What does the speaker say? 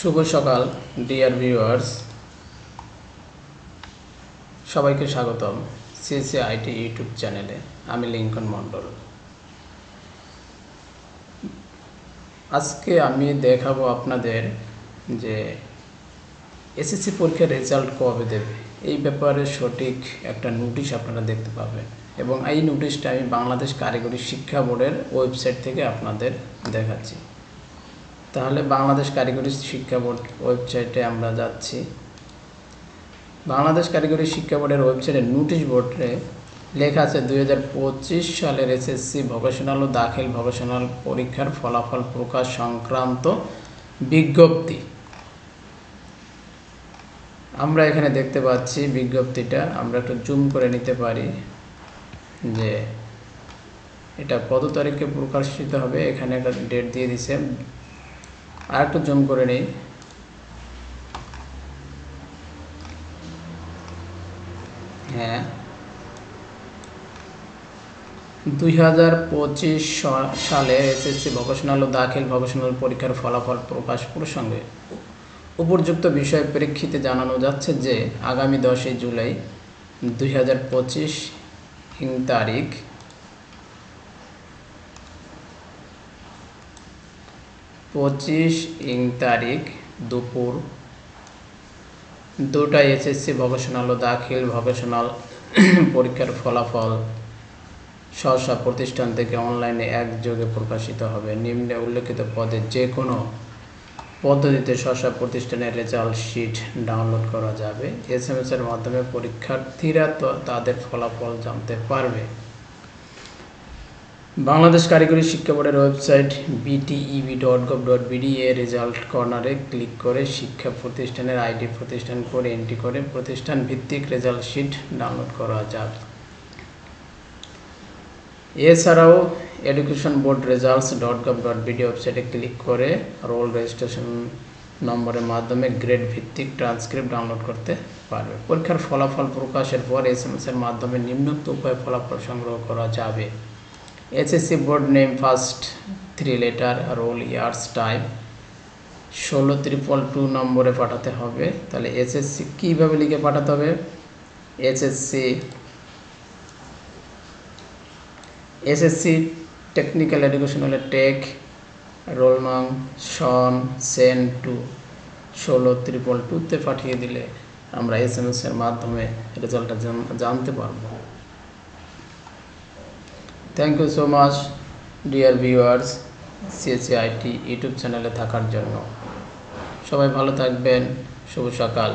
শুভ সকাল dear viewers সবাইকে স্বাগতম সিএসি আইটি ইউটিউব চ্যানেলে। আমি লিঙ্কন মণ্ডল। আজকে আমি দেখাবো আপনাদের যে এসএসসি পরীক্ষার রেজাল্ট কবে দেবে। এই ব্যাপারে সঠিক একটা নোটিশ আপনারা দেখতে পাবেন। এবং এই নোটিশটা আমি বাংলাদেশ কারিগরি শিক্ষা বোর্ডের ওয়েবসাইট থেকে আপনাদের দেখাচ্ছি। তাহলে বাংলাদেশ কারিগরি শিক্ষা বোর্ড ওয়েবসাইটে আমরা যাচ্ছি। বাংলাদেশ কারিগরি শিক্ষা বোর্ডের ওয়েবসাইটে নোটিশ বোর্ডে লেখা আছে দুই হাজার পঁচিশ সালের এসএসসি ভোকেশনাল ও দাখিল ভোকেশনাল পরীক্ষার ফলাফল প্রকাশ সংক্রান্ত বিজ্ঞপ্তি। আমরা এখানে দেখতে পাচ্ছি বিজ্ঞপ্তিটা, আমরা একটু জুম করে নিতে পারি যে এটা কত তারিখে প্রকাশিত হবে, এখানে একটা ডেট দিয়ে দিছে। আর একটু জুম করে নিই। হ্যাঁ। দুই হাজার পঁচিশ সালে এসএসসি ভোকেশনাল ও দাখিল ভোকেশনাল পরীক্ষার ফলাফল প্রকাশ প্রসঙ্গে উপযুক্ত বিষয়ের প্রেক্ষিতে জানানো যাচ্ছে যে, আগামী দশই জুলাই দুই হাজার পঁচিশ তারিখ পঁচিশ ইং তারিখ দুপুর। দুটা এসএসসি ভোকেশনাল ও দাখিল ভোকেশনাল পরীক্ষার ফলাফল স্ব প্রতিষ্ঠান থেকে অনলাইনে একযোগে প্রকাশিত হবে। নিম্নে উল্লেখিত পদে যে কোনো পদ্ধতিতে স্ব প্রতিষ্ঠানের রেজাল্ট শিট ডাউনলোড করা যাবে। এস এর মাধ্যমে পরীক্ষার্থীরা তাদের ফলাফল জানতে পারবে। বাংলাদেশ কারিগরি শিক্ষা বোর্ডের website BTEB dot gov dot BD এ রেজাল্ট কর্নারে ক্লিক করে শিক্ষা প্রতিষ্ঠানের আইডি প্রতিষ্ঠান করে এন্ট্রি করে প্রতিষ্ঠান ভিত্তিক রেজাল্ট শিট ডাউনলোড করা যাবে এছাড়াও education board results dot gov dot BD ওয়েবসাইটে ক্লিক করে রোল রেজিস্ট্রেশন নম্বরের মাধ্যমে গ্রেড ভিত্তিক ট্রান্সক্রিপ্ট ডাউনলোড করতে পারবে। পরীক্ষার ফলাফল প্রকাশের পর এস এম এর মাধ্যমে নিম্নোক্ত উপায়ে ফলাফল সংগ্রহ করা যাবে। SSC board name first three letter roll years type ষোলো ত্রিপল টু নম্বরে পাঠাতে হবে। তাহলে এসএসসি কীভাবে লিখে পাঠাতে হবে? এসএসসি এসএসসি টেকনিক্যাল এডুকেশন হলে টেক রোল নং সন সেন টু ষোলো ত্রিপল টুতে পাঠিয়ে দিলে আমরা এস এম এর মাধ্যমে রেজাল্টটা জানতে পারব। Thank you so much dear viewers CSC IT YouTube চ্যানেলে থাকার জন্য। সবাই ভালো থাকবেন, শুভ সকাল।